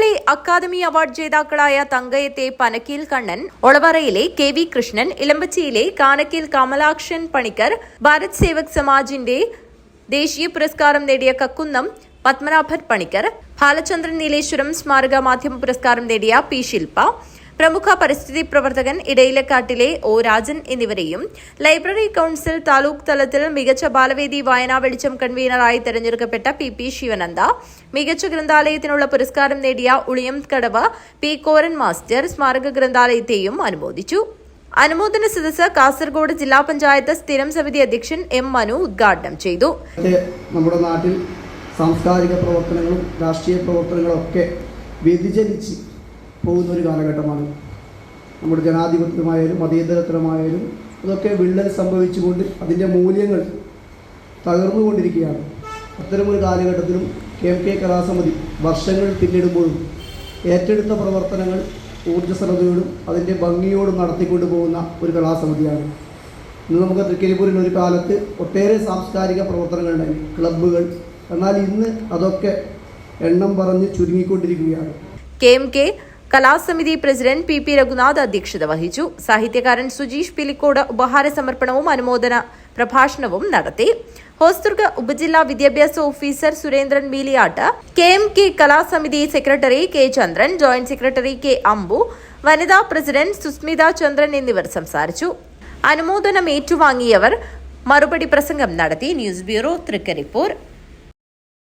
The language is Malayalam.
കുട്ടികളെ അക്കാദമി അവാർഡ് ജേതാക്കളായ തങ്കയത്തെ പനക്കീൽ കണ്ണൻ ഒളവറയിലെ കെ വി കൃഷ്ണൻ ഇലമ്പച്ചിയിലെ കാനക്കീൽ കമലാക്ഷൻ പണിക്കർ ഭാരത് സേവക് സമാജിന്റെ ദേശീയ പുരസ്കാരം നേടിയ കക്കുന്നം പത്മനാഭൻ പണിക്കർ ബാലചന്ദ്രൻ നീലേശ്വരം സ്മാരക മാധ്യമ പുരസ്കാരം നേടിയ പി ശില്പ പ്രമുഖ പരിസ്ഥിതി പ്രവർത്തകൻ ഇടയിലക്കാട്ടിലെ ഒ രാജൻ എന്നിവരെയും ലൈബ്രറി കൌൺസിൽ താലൂക്ക് തലത്തിൽ മികച്ച ബാലവേദി വായനാ വെളിച്ചം കൺവീനറായി തെരഞ്ഞെടുക്കപ്പെട്ട പി പി ശിവനന്ദ മികച്ച ഗ്രന്ഥാലയത്തിനുള്ള പുരസ്കാരം നേടിയ ഉളിയം കടവ് പി കോരൻ മാസ്റ്റർ സ്മാരക ഗ്രന്ഥാലയത്തെയും അനുമോദിച്ചു. അനുമോദന സദസ് കാസർഗോഡ് ജില്ലാ പഞ്ചായത്ത് സ്ഥിരം സമിതി അധ്യക്ഷൻ എം മനു ഉദ്ഘാടനം ചെയ്തു. നമ്മുടെ നാട്ടിൽ സാംസ്കാരിക പ്രവർത്തനങ്ങളും രാഷ്ട്രീയ പ്രവർത്തനങ്ങളും ഒക്കെ വ്യതിചലിച്ച് പോകുന്ന ഒരു കാലഘട്ടമാണ്. നമ്മുടെ ജനാധിപത്യമായാലും മതേതരത്വമായാലും അതൊക്കെ വിള്ളൽ സംഭവിച്ചുകൊണ്ട് അതിന്റെ മൂല്യങ്ങൾ തകർന്നുകൊണ്ടിരിക്കുകയാണ്. അത്തരമൊരു കാലഘട്ടത്തിലും കെ എം കെ കലാസമിതി വർഷങ്ങൾ പിന്നിടുമ്പോഴും ഏറ്റെടുത്ത പ്രവർത്തനങ്ങൾ ഊർജസ്വലതയോടും അതിന്റെ ഭംഗിയോടും നടത്തിക്കൊണ്ടു പോകുന്ന ഒരു കലാസമിതിയാണ്. ഇന്ന് നമുക്ക് തൃക്കരിപ്പൂരിൽ ഒരു കാലത്ത് ഒട്ടേറെ സാംസ്കാരിക പ്രവർത്തനങ്ങൾ ഉണ്ടായി ക്ലബ്ബുകൾ. എന്നാൽ ഇന്ന് അതൊക്കെ എണ്ണം പറഞ്ഞ് ചുരുങ്ങിക്കൊണ്ടിരിക്കുകയാണ്. കെ എം കെ കലാസമിതി പ്രസിഡന്റ് പി പി രഘുനാഥ് അധ്യക്ഷത വഹിച്ചു. സാഹിത്യകാരൻ സുജീഷ് പിലിക്കോട് ഉപഹാര സമർപ്പണവും അനുമോദന പ്രഭാഷണവും നടത്തി. ഹോസ്ദുർഗ് ഉപജില്ലാ വിദ്യാഭ്യാസ officer Surendran Meeliyat K M K കലാസമിതി secretary K Chandran joint secretary K Ambu വനിതാ പ്രസിഡന്റ് സുസ്മിത ചന്ദ്രൻ എന്നിവർ സംസാരിച്ചു. അനുമോദനം ഏറ്റുവാങ്ങിയവർ മറുപടി പ്രസംഗം നടത്തി. News bureau Trikaripur.